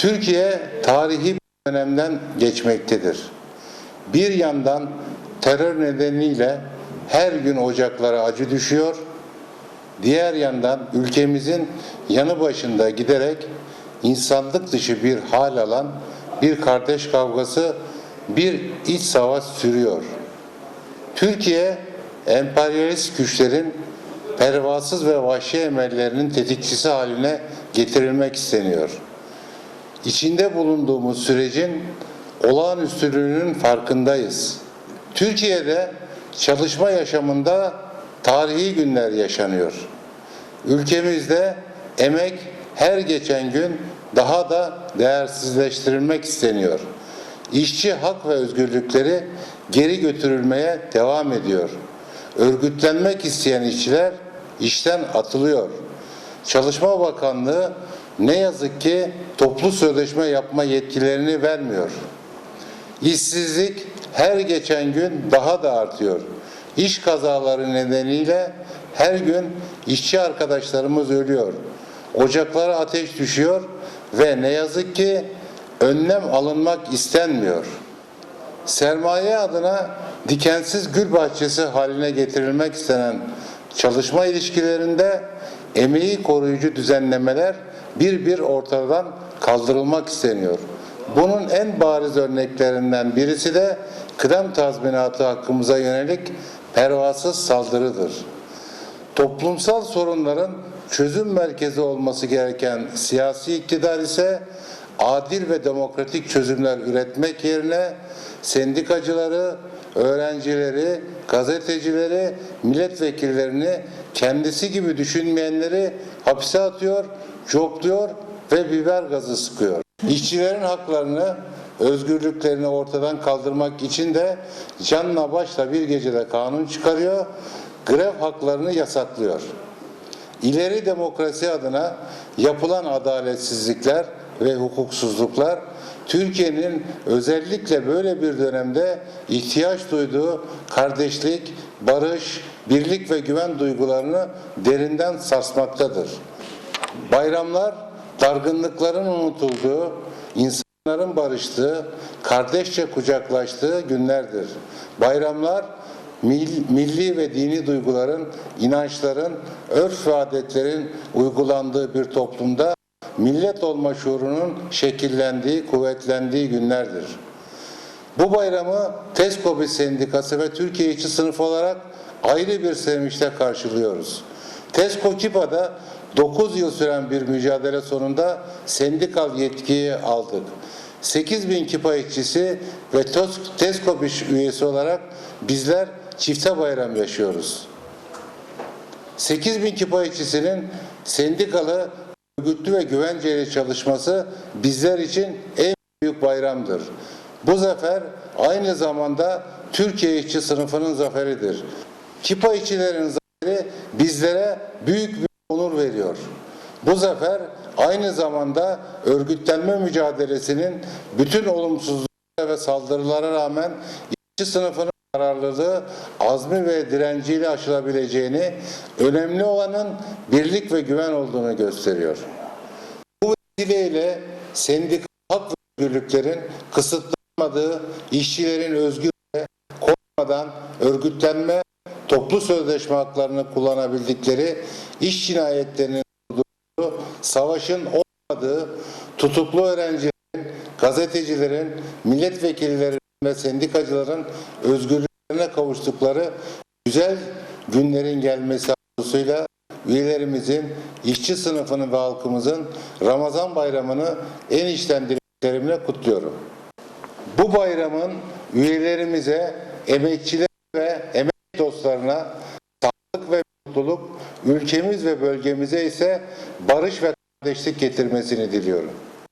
Türkiye tarihi bir dönemden geçmektedir. Bir yandan terör nedeniyle her gün ocaklara acı düşüyor, diğer yandan ülkemizin yanı başında giderek insanlık dışı bir hal alan bir kardeş kavgası, bir iç savaş sürüyor. Türkiye emperyalist güçlerin pervasız ve vahşi emellerinin tetikçisi haline getirilmek isteniyor. İçinde bulunduğumuz sürecin olağanüstülüğünün farkındayız. Türkiye'de çalışma yaşamında tarihi günler yaşanıyor. Ülkemizde emek her geçen gün daha da değersizleştirilmek isteniyor. İşçi hak ve özgürlükleri geri götürülmeye devam ediyor. Örgütlenmek isteyen işçiler işten atılıyor. Çalışma Bakanlığı ne yazık ki toplu sözleşme yapma yetkilerini vermiyor. İşsizlik her geçen gün daha da artıyor. İş kazaları nedeniyle her gün işçi arkadaşlarımız ölüyor. Ocaklara ateş düşüyor ve ne yazık ki önlem alınmak istenmiyor. Sermaye adına dikensiz gül bahçesi haline getirilmek istenen çalışma ilişkilerinde emeği koruyucu düzenlemeler bir bir ortadan kaldırılmak isteniyor. Bunun en bariz örneklerinden birisi de kıdem tazminatı hakkımıza yönelik pervasız saldırıdır. Toplumsal sorunların çözüm merkezi olması gereken siyasi iktidar ise adil ve demokratik çözümler üretmek yerine sendikacıları, öğrencileri, gazetecileri, milletvekillerini kendisi gibi düşünmeyenleri hapse atıyor, copluyor ve biber gazı sıkıyor. İşçilerin haklarını, özgürlüklerini ortadan kaldırmak için de canla başla bir gecede kanun çıkarıyor, grev haklarını yasaklıyor. İleri demokrasi adına yapılan adaletsizlikler ve hukuksuzluklar Türkiye'nin özellikle böyle bir dönemde ihtiyaç duyduğu kardeşlik, barış, birlik ve güven duygularını derinden sarsmaktadır. Bayramlar dargınlıkların unutulduğu, insanların barıştığı, kardeşçe kucaklaştığı günlerdir. Bayramlar mil- milli ve dini duyguların, inançların, örf ve adetlerin uygulandığı bir toplumda millet olma şuurunun şekillendiği, kuvvetlendiği günlerdir. Bu bayramı TESCOBİ Sendikası ve Türkiye İşçi Sınıfı olarak ayrı bir sevinçle karşılıyoruz. TESCO KİPA'da 9 yıl süren bir mücadele sonunda sendikal yetkiyi aldık. 8 bin KİPA işçisi ve TES- TESCOBİ üyesi olarak bizler çifte bayram yaşıyoruz. 8 bin KİPA işçisinin sendikalı, örgütlü ve güvenceli çalışması bizler için en büyük bayramdır. Bu zafer aynı zamanda Türkiye işçi sınıfının zaferidir. KİPA işçilerin zaferi bizlere büyük bir onur veriyor. Bu zafer aynı zamanda örgütlenme mücadelesinin bütün olumsuzluklara ve saldırılara rağmen işçi sınıfının kararlılığı, azmi ve direnciyle aşılabileceğini, önemli olanın birlik ve güven olduğunu gösteriyor. Bu vesileyle sendikal hak ve özgürlüklerin kısıtlanmadığı, işçilerin özgür ve korkmadan örgütlenme, toplu sözleşme haklarını kullanabildikleri, iş cinayetlerinin olduğu, savaşın olmadığı, tutuklu öğrencilerin, gazetecilerin, milletvekillerin ve sendikacıların özgürlüklerine kavuştukları güzel günlerin gelmesi arzusuyla üyelerimizin, işçi sınıfının ve halkımızın Ramazan bayramını en içten dileklerimle kutluyorum. Bu bayramın üyelerimize, emekçiler ve emek dostlarına sağlık ve mutluluk, ülkemiz ve bölgemize ise barış ve kardeşlik getirmesini diliyorum.